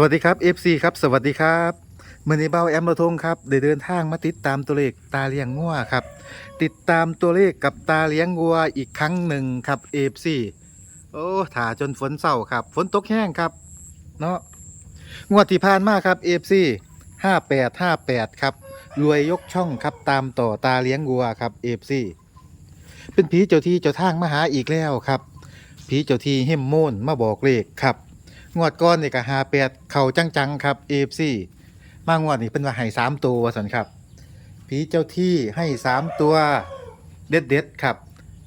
วัสดีครับ FC ครับ สวัสดีครับมื่อนีเบ้าแอมระทงครับได้เดินทางมาติดตามตัวเลขตาเลี้ยงงัวครับ ติดตามตัวเลขกับตาเลี้ยงงัวอีกครั้งหนึ่งครับ FC โอ้ถ่าจนฝนเศร้าครับ ฝนตกแห้งครับ เนาะงวดที่ผ่านมาครับ FC 5858 ครับ รวยยกช่องครับตามต่อตาเลี้ยงงัวครับ FC เป็นผีเจ้าที่เจ้าทางมาหาอีกแล้วครับผีเจ้าที่เฮมโมนมาบอกเลขครับ งวดก้อนนี่ก็หาแปดเข่าจังๆครับเอฟซีมางวดนี่เป็นว่าให้สามตัววสันครับผีเจ้าที่ให้สามตัวเด็ดเด็ดๆครับ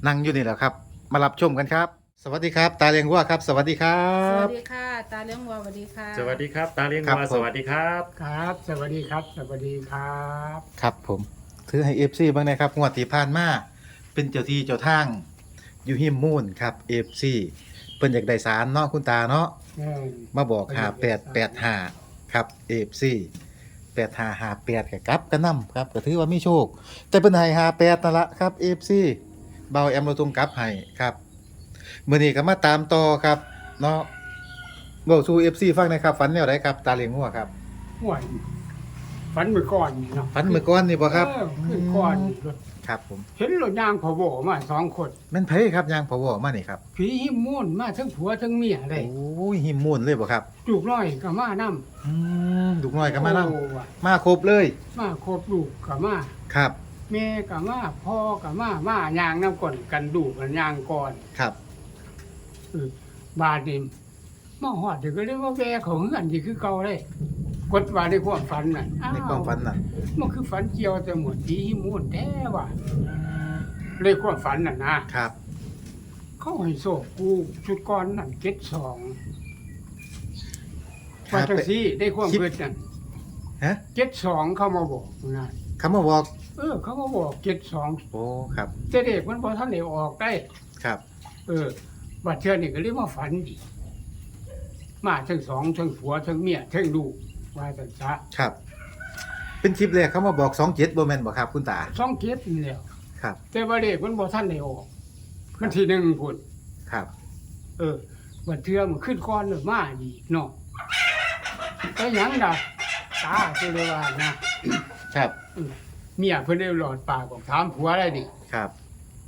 นั่งอยู่นี่แหละครับ มารับชมกันครับ สวัสดีครับ ตาเลียงวัวครับ สวัสดีครัสวับ สดีค่ะ ตาเลี้ยงวัวสวัสดีค่ะสวัสดีครับ ตาเลี้ยงครับวัวผม สวัสดีครับ ครับ สวัสดีครับ สวัสดีครับ ครับผมถือให้เอฟซีบ้างนะครับงวดที่ผ่านมาเป็นเจ้าที่เจ้าทางอยู่หิมมูนครับเอฟซีเพิ่นอยากได้สารเนาะคุณตาเนาะเออมาบอกหาแปดแปดหาครับเอฟซีแปดหาหาแปดกับกลับกันนำครับก็ถือว่าไม่โชค แต่เป็นไห้หาแปดนั่นละครับเอฟซีเบาแอมเราตรงกลับให้ครับมื่อนี้ก็มาตามต่อครับ เนาะบอกสู่เอฟซีฟังหนะครับฝันแนวไหนครับ ตาเลียงหัวครับห่วยฝันเมื่อก่อนนี่เนาะฝันเมื่อก่อนนี่บ่ครับเออขึ้นก่อนนี่รถ ครับผมเห็นรถยางพอโบมาสองคนแม่นไผครับยางพอวอมานี่ครับผีหิมม่วนมาทั้งผัวทั้งเมียเลยโอ้ยหิมมูนเลยบ่ครับลูกน้อยก็มานํอืมลูกน้อยก็มานํโอ้ว่ะมาครบเลยมาครบลูกก็มาครับแม่ก็มาพ่อก็มามายางน้ำก่อนกันดูกกันยางก่อนครับเออบาดนี่มาหอดเดี๋ยวก็เรียกว่าแวของเฮือนที่คือเก่าเลยกดว่าในความฝันน่ะอ้ในความฝันน่ะ มันคือฝันเกี่ยวแต่หมดผีหิมม่วนแท้ว่ะเลยความฝันน่ะนะครับ เขาให้โศกกูชุดก้อนนั่นเก็ดสองครัว่าบ จังซี่ได้ความคิดเกิดนั่นฮะเก็ดสองเขามาบอกนะคำว่าบอกเออ เขามาบอกเก็ดสองโอ้ครับ แต่เด็กมันพอท่านได้ออกได้ ครับ เออ บัดเทื่อนี่ก็เรียกว่าฝันดีมาทั้งสองทั้งผัวทั้งเมียทั้งลูกว่าจังซะ ครับ เป็นคลิปแรกเขามาบอกสองเจ็ดบ่แม่นบ่ครับ คุณตา สองเก็ดนี่แหล้วครับ แต่ว่าเด็กมันพอท่านได้ออกมันทีหนึ่งพุ่นครับ เออบัดเทื่อมันขึ้นก้อนเลยมาดีเนาะแต่หยังดะตาเจเลยว่านะครับเมียเพิ่นได้หลอดปากบอกถามผัวได้ดิ ครับ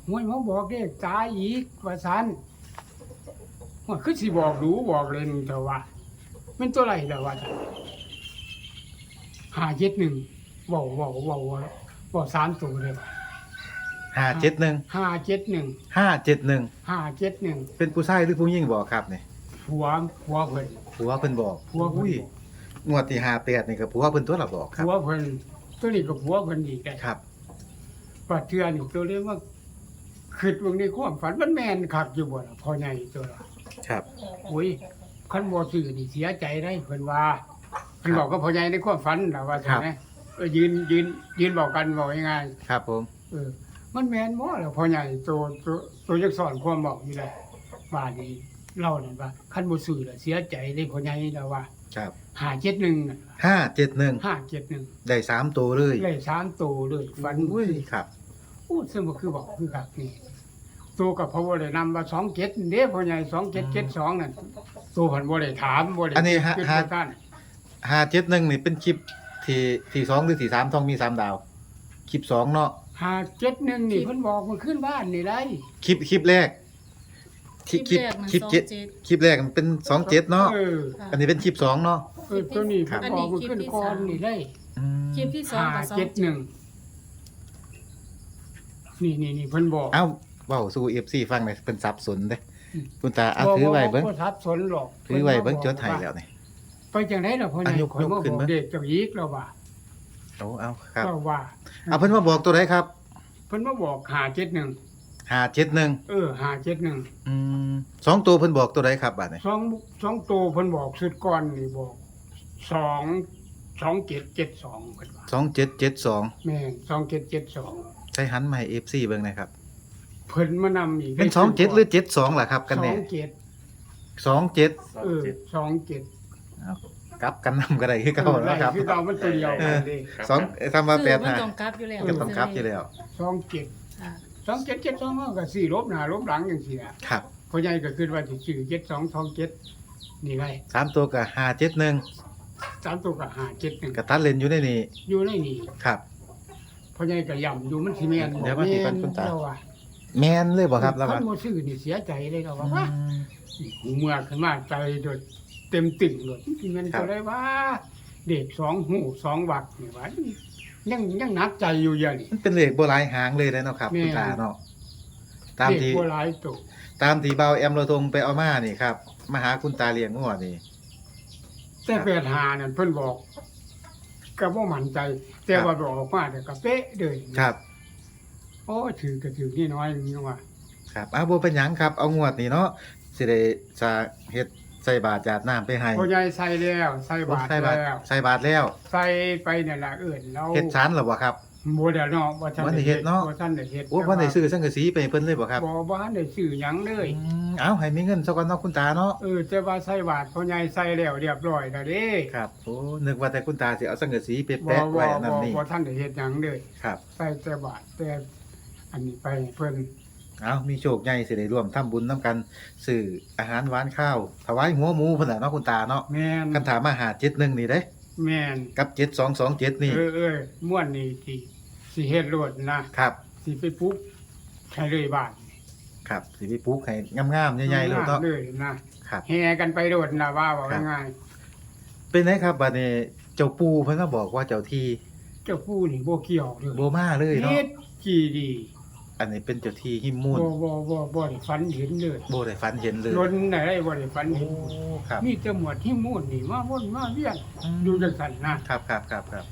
ห่วยมาบอกเด้ตายอีกว่าซันว่าคือสิบอกรู้บอกเล่นแต่ว่ามันตัวไรแล้วว่าซั่น หาเจ็ดหนึ่งเว้าเว้าเว้าเว้าเว้าสามตัวเลยว่ะห้าเจ็ดหนึ่งห้าเจ็ดหนึ่งห้าเจ็ดหนึ่งห้าเจ็ดหนึ่งเป็นผู้ชายหรือผู้หญิงบอกครับเนี่ยผัวผัวเพิ่นผัวเพิ่นบอกผัวเพิ่นอุ้ยงวดที่ห้าแปดนี่ก็ผัวเพิ่นตัวละบอกครับผัวเพิ่นตัวนี้ก็ผัวเพิ่นอีกได้ครับปัดเทือนี่ตัวเรียกว่าคิดเบิ่งในความฝันมันแม่นคักอยู่บ่ล่ะพ่อใหญ่ตัวละครับโอ้ยคันบ่ซื้อนี่เสียใจได้เพิ่นว่า เพิ่นบอกกับพ่อใหญ่ในความฝันน่ะว่าซั่นนะเออยืนยืนยืนบอกกันบอกยังไงครับผม เออ มันแม่นบ่ล่ะพ่อใหญ่ตัวตัวตัวยักสอนความบอกอยู่เลยว่านี่เล่านั่นว่าคันบ่ซื้อล่ะเสียใจได้พ่อใหญ่แล้วว่าครับ571น่ะห้าเจ็ดหนึ่ง571ได้สามตัวเลยเลยสามตัวเลยฝันอุ้ยครับโอ้ซึ่งบ่คือบอกคือคักนี่ตัวกับพ่อบ่ได้นำว่า27เด้พ่อใหญ่2772นั่นตัวเพิ่นบ่ได้ถามบ่ได้อันนี้ฮะคิดฮะ ว่าท่าน ห้าเจ็ดหนึ่งนี่เป็นคลิปที่ที่สองหรือที่สามต้องมีสามดาว คลิปสองเนาะหาเจ็ดหนึ่งนี่เพิ่นบอกมันขึ้นบ้านนี่ได้คลิปคลิปแรกคลิปแรกมันคลิปสองเจ็ดเจ็ดคลิปแรกมันเป็นสองเจ็ดเนาะเออค่ะอันนี้เป็นคลิปสองเนาะเออตัวนี้ครัเพิ่บนบอกมันขึ้นก่อนนี่ได้อืมคลิปที่สองหากับสองเจ็ดหนึ่งนี่นี่นี่เพิ่นบอกเอ้าเว้าสู่เอฟซีฟังหน่อยเป็นสับสนเด้อืมคุณตาเอาถือไว้เบิ่งบ่ทับสนหรอกถือไว้เบิ่งจดให้แล้วนี่ ไปจังได๋ล่ะพ่อใหอัญ่นยกข่อยมายกขึ้นบอเบิ่กงเด็กเจ้าอีกแล้วว่าโอ้เอาครับเราว่าเอาเพิ่นมาบอกตัวไหนครับเพิ่นมาบอกหาเจ็ดหนึ่งห้าเจ็ดหนึ่งเออหาเจ็ดหนึ่งอืมสองตัวเพิ่นบอกตัวไหนครับบัดนี้สองสองตัวเพิ่นบอกสุดก่อนนี่บอกสองสองเจ็ดเจ็ดสองเพิ่นว่าสองเจ็ดเจ็ดสองแม่นสองเจ็ดเจ็ดสองใช้หันมาให้เอฟซีเบิ่งหนะครับ เพิ่นมานำอีกเป็นสองเจ็ดหรือเจ็ดสองล่ะครับ กันสอแน่งเจ็ดสองเจ็ดสองเออเจ็ดสอง เจ็ดกลับกันนำก็ได้คือเก่าเออแล้วครับ คือเก่ามันตัวเดียวกันดิครับสองทำมาแปดคือมันห้าต้องกลับอยู่แล้วก็ต้องกลับอยู่แล้วสองเจ็ดค่ะสองเจ็ดเจ็ดสองก็สี่ลบหน้าลบหลังอย่างสี่อะครับพ่อใหญ่ก็คือว่าสิชื่อเจ็ดสองสองเจ็ดนี่ไงสามตัวกับห้าเจ็ดหนึ่งสามตัวกับหาเจ็ดหนึ่งกับตัดเลนอยู่ในนี่อยู่ในนี่ครับเพราะไงก็ย่ำอยู่มันสิแมนเดี๋ยวมาที่ปันคุณตา เราว่าแมนเลยบ่ครับแล้วคัว่านโมซื้อนี่เสียใจเลยเราอืว่าว่ามหูเมื่อขึ้นมาใจโดด เต็มติ่งเลยที่มันครับก็เลยว่า เด็กสองหูสองวักนี่ว่ายังยังหนักใจอยู่อย่างนี้มันเป็นเลขโบราณหางเลยนะเนาะครับแม่นคุณตาเนาะตามเด็กที่บัวลายตัวตามที่เบาแอมเราทงไปเอามานี่ครับมาหาคุณตาเลี้ยงงัวนี่แต่แปดหานั่นเพิ่นบอก ก็บ่มั่นใจ แต่ว่าบอกออกมาแต่ยก็เป๊ะเลยครับโอ้ถือก็ถือนี่น้อยนี่ว่าครับอ้าวบ่เป็นหยังครับเอางวดนี่เนาะสิได้จะเฮ็ด ใส่บาตรจาดน้ำไปให้พ่อใหญ่ใส่แล้วใส่บาตรใส่บาตรแล้วใส่บาตรแล้ว ใส่ไปนี่นล่ะเอิ้นแล้วเฮ็ดชั้นหรอบ่ครับบ่ได้เนาะบ่ทันบ่ได้เฮ็ดเนาะบ่ทันได้เฮ็ดโอ้เพิ่นได้ซื้อสังกะสีไปให้เพิ่นเลยบ่ครับบ่บ่ทันได้ซื้อหยังเลยอืมเอ้าให้มีเงินซะก่อนเนาะคุณตาเนาะเออแต่ว่าใส่บาตรพ่อใหญ่ใส่แล้วเรียบร้อยแล้วเด้ครับโอ้นึกว่าแต่คุณตาสิเอาสังกะสีไปบ่แปะบ่ไว้อันนั่นบ่นี่บ่ทันได้เฮ็ดหยังเลยครับ ใส่แต่บาตรแต่อันนี้ไปให้เพิ่น เอ้ามีโชคใหญ่สิได้ร่วมทำบุญนํกันซื้ออาหารหวานข้าวถวายหัวหมูเพิ่นน่ะเนาะคุณตาเนาะแม่นคันถามมาหา71นี่เด้แม่นกับ7227นี่เออเออม่วนนี่สิสิเฮ็ดโลดนะครับสิไปปลุ๊บใช้เลยบาทครับสิไปปลูกให้งามๆใหญ่ๆเลยเนาะเลยนะครับแห่กันไปโดดนะว่าว่าครับง่ายเป็นไงครับบัดนี้เจ้าปู่เพิ่นก็บอกว่าเจ้าที่ๆเจ้าผู้นี่บ่เกี่ยวเลยบ่มาเลยเนาะเฮ็ดกี่ดี อันนี้เป็นเจ้าที่หิมมูลบ่บ่บ่บ่ได้ฝันเห็นเลยบ่ได้ฝันเห็นเลยล้นไหนได้บ่ได้ฝันโอ้เห็นครับ มีแต่หมวดที่มูนนี่มาวนมาเวียนดูจังซั่นนะครับครับครับครับ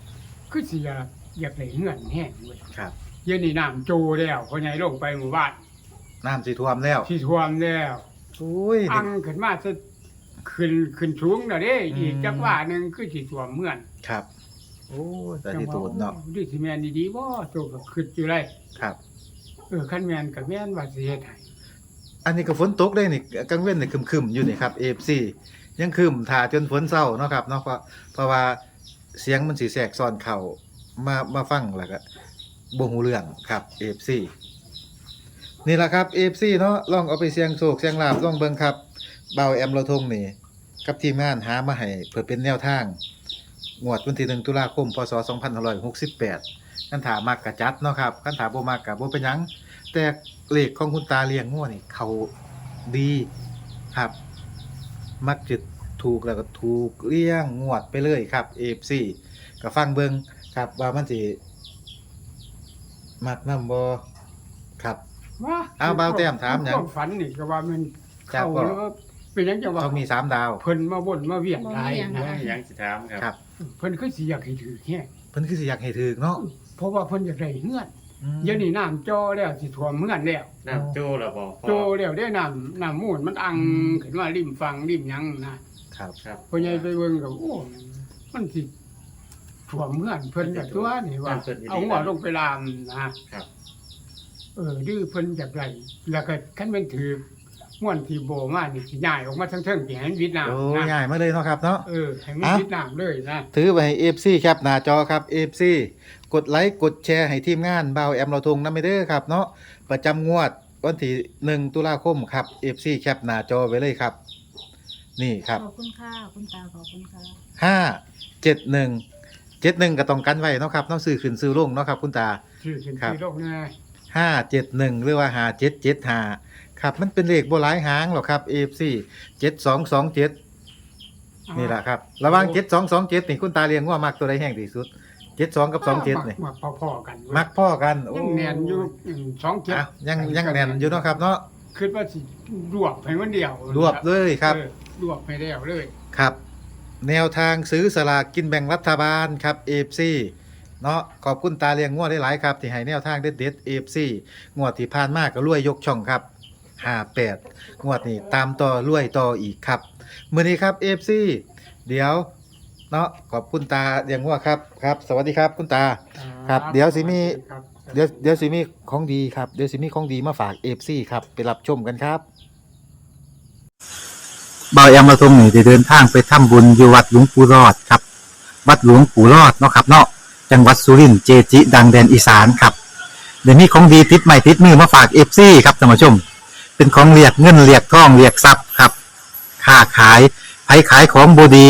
คือสิอยากอยากได้เงื่อนแห้งเว้ยครับเดี๋ย็นนี่น้ำโจแล้วพ่อใหญ่ลงไปหมู่บ้านน้ำสิท่วมแล้วที่ท่วมแล้ว โอ้ย อังขึ้นมาซะขึ้นขึ้นสูงน่ะเด้อืมอีกจักว่าหนึงคือสิท่วมเมืองครับ โอ้ยแต่ที่ตูนเนาะ ดิสิแม่นดีๆบ่โตก็คิดอยู่ไรครับ เออคันแม่นก็แม่นว่าสิเฮ็ดให้อันนี้ก็ฝนตกได้นี่กลางเว้นนี่คึมๆอยู่นี่ครับ FC ยังคึมถ่าจนฝนเศร้าเนาะครับเนาะเพราะเพราะว่าเสียงมันสิแทรกซ้อนเข้ามามาฟังแล้วก็บ่ฮู้เรื่องครับ FC นี่แหละครับ FC เนาะลองเอาไปเสียงโศกเสียงลาบลองเบิ่งครับเบาแอมเราทงนี่กับทีมงานหามาให้เพื่อเป็นแนวทางงวดวันที่1ตุลาคมพศ2568 คันถามมากกะจัดเนาะครับคันถามบ่มากกะบ่เป็นหยัง แต่เลขของคุณตาเลี้ยงงัวนี่เขาดีครับ มักจะถูกแล้วก็ถูกเลี้ยงงวดไปเลยครับ AFC ก็ฟังเบิ่งครับว่ามันสิมักนำบ่ครับว่าเอาเบาแต้มถามหยัง ความฝันนี่ก็ว่ามันจากเข้าบ่แล้วเป็นหยังจังว่าต้องมีสามดาว เพิ่นมาวนมาเวียนหลายบ่มีหยังนะค่ะยังสิถามครับ ครับ เพิ่นคือสิอยากให้ถือแค่เพิ่นคือสิอยากให้ถึกเนาะ เพราะว่าเพิ่นอยากได้เงื่อนอืมเดี๋ยวนี้น้ำจอแล้วสิท่วมเงื่อนแล้ว น้ำโจ้ระบอกพ่อโจแล้วได้น้ำน้ำมูลมันอังขึ้นมาริมฟังริมหยังนะครับครับพ่อใหญ่ไปเบิ่งก็โอ้ มันสิท่วมเงื่อนเพิ่นก็ตัวนี่ว่า เอาหัวลงไปลามนะครับ เออดื้อเพิ่นจากไรแล้วก็คันเป็นถือม่วนที่โบมานี่สิย้ายออกมาทั้งเทิงที่ให้มันวิดน้โอ้ำนะง่ายมาเลยเนาะครับเนาะ เออให้มันอะวิดน้ำเลยนะ ถือไปให้ FC แคปหน้าจอครับ FC กดไลค์กดแชร์ให้ทีมงานบ่าวแอมเราทงนำไปเด้อครับเนาะประจำงวดวันที่1ตุลาคมครับ FC แคปหน้าจอไว้เลยครับ นี่ครับขอบคุณค่ะคุณตาขอบคุณค่ะห้าเจ็ดหนึ่งเจ็ดหนึ่งก็ต้องกันไว้เนาะครับเนาะซื้อขึ้นซื้อลงเนาะครับ คุณตา ชื่อขึ้นครับที่โลกแน่ห้าเจ็ดหนึ่งหรือว่าหาเจ็ดเจ็ดหาครับ มันเป็นเลขโบหลายหางหรอกครับเอฟซีเจ็ดสองสองเจ็ดนี่แหละครับระหว่างเจ็ดสองสองเจ็ดนี่คุณตาเรียงว่ามักตัวใดแห้งที่สุด เจ็ดสองกับสองเจ็ดนี่มักพอๆกันเว้ยมักพ่อกันโอ้ยังแน่นอยู่อืมสองเจ็ดอะยังยังแน่นอยู่เนาะครับเนาะคิดว่าสิรวบให้มันเดียวรวบเลยครับออรวบให้แล้วเลย ครับ แนวทางซื้อสลากกินแบ่งรัฐบาลครับ AFC เนาะขอบคุณตาเลียงงวดได้หลายครับ ที่ให้แนวทางเด็ดๆ AFC งวดที่ผ่านมาก็รวยยกช่องครับ58งวดนี้ตามต่อรวยต่ออีกครับ มื้อนี้ครับ AFC เดี๋ยว เนาะขอบคุณตาเลียงงวดครับครับ สวัสดีครับคุณตา ครับเดี๋ยวสิมี ครับเดี๋ยวเดี๋ยวสิมีของดีครับเดี๋ยวสิมีของดีมาฝาก AFC ครับ ไปรับชมกันครับ เบาแอมมาทรงนี่ได้เดินทางไปทำบุญอยู่วัดหลวงปู่รอดครับ วัดหลวงปู่รอดเนาะครับเนาะจังหวัดสุรินทร์เจจิ ดังแดนอีสานครับ เดี๋ยวนี้ของดีติดใหม่ติดมือมาฝาก FC ครับท่านผู้ชม เป็นของเรียกเงินเรียกทองเรียกทรัพย์ครับ ค้าขายไผผขายของบดี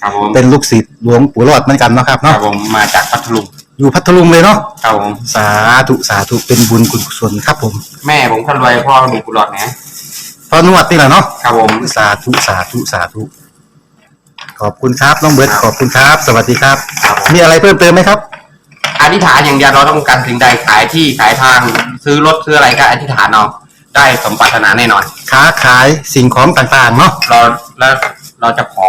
ครับผมเป็นลูกศิษย์หลวงปู่รอดเหมือนกันเนาะครับครัเนาะบผมมาจากพัทลุงอยู่พัทลุงเลยเนาะครับผมสาธุสาธุเป็นบุญกุศลครับผมแม่ผมคนรวยพ่อมีกุหลาบนะพอนวดนี่แหละเนาะครับผม สาธุสาธุสาธุขอบคุณครับน้องเบิร์ดขอบคุณครับ สวัสดีครับ ครับผม มีอะไรเพิ่มเติมไหมครับ อธิษฐานอย่างเดียวเราต้องการสิ่งใดขายที่ขายทางซื้อรถซื้ออะไรก็อธิษฐานเอาได้สมปรารถนาแน่นอน ค้าขายสิ่งของต่างๆเนาะเราแล้วเราจะขอ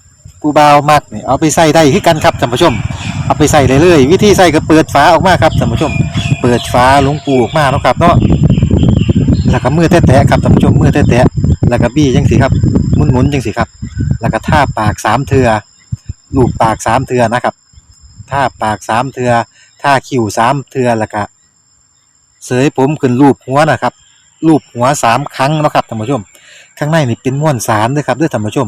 ผู้บ่าวมักนี่เอาไปใส่ได้คือกันครับท่านผู้ชม เอาไปใส่เลยเลยวิธีใส่ก็เปิดฝาออกมาครับท่านผู้ชม เปิดฝาหลวงปูออกมาเนาะครับเนาะแล้วก็มือแตะๆครับท่านผู้ชมมือแตะๆแล้วก็บี้จังสิครับหมุนๆจังสิครับ แล้วก็ท่าปากสามเทือลูบปากสามเทือนะครับท่าปากสามเทือท่าคิ้วสามเทือแล้วก็เสยผมขึ้นรูปหัวนะครับรูปหัวสามครั้งนะครับท่านผู้ชม ข้างในนี่เป็นม้วนสารด้วยครับด้วยท่านผู้ชม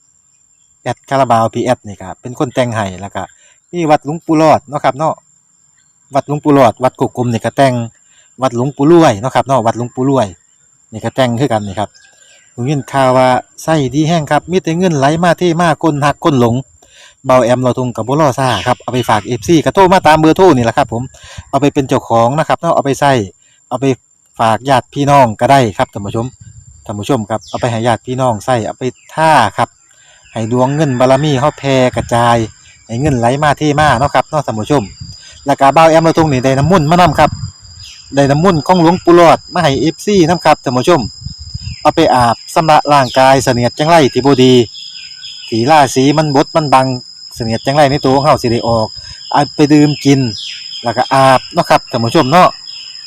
แอดคาราบาวพีแอดนี่ครับเป็นคนแต่งให้แล้วก็มีวัดหลวงปู่รอดเนาะครับเนาะวัดหลวงปู่รอด วัดกกกลมนี่ก็แต่งวัดหลวงปู่รวยเนาะครับเนาะวัดหลวงปู่รวยนี่ก็แต่งคือกันนี่ครับผมยินข่าวว่าไส้ดีแห้งครับมีแต่เงินไหลมาเทมาคนหักคนหลงเบาแอมเราทุงกับบุรอซ่าครับเอาไปฝากเอฟซีกระโทรมาตามเบอร์โทรนี่แหละครับ ผมเอาไปเป็นเจ้าของนะครับเนาะเอาไปใส่เอาไปฝากญาติพี่น้องก็ได้ครับท่านผู้ชมท่านผู้ชมครับเอาไปให้ญาติพี่น้องใส่เอาไปท่าครับ ให้ดวงเงินบารมีเฮาแผ่กระจายให้เงินไหลมาเทมาเนาะครับเนาะท่านผู้ชมแล้วก็เบาแอมเราทุงนี่ได้น้ำมุ่นมานํครับได้น้ำมนต์ของหลวงปู่หลอดมาให้เอฟซีน้ำครับท่านผู้ชม เอาไปอาบสำระร่างกายเสนียดจังไรที่บดีที่าศีมันบดมันบังเสนียดจังไรในตัวของเฮาสิได้ออกเอาไปดื่มกิน แล้วก็อาบเนาะครับท่านผู้ชมเนาะ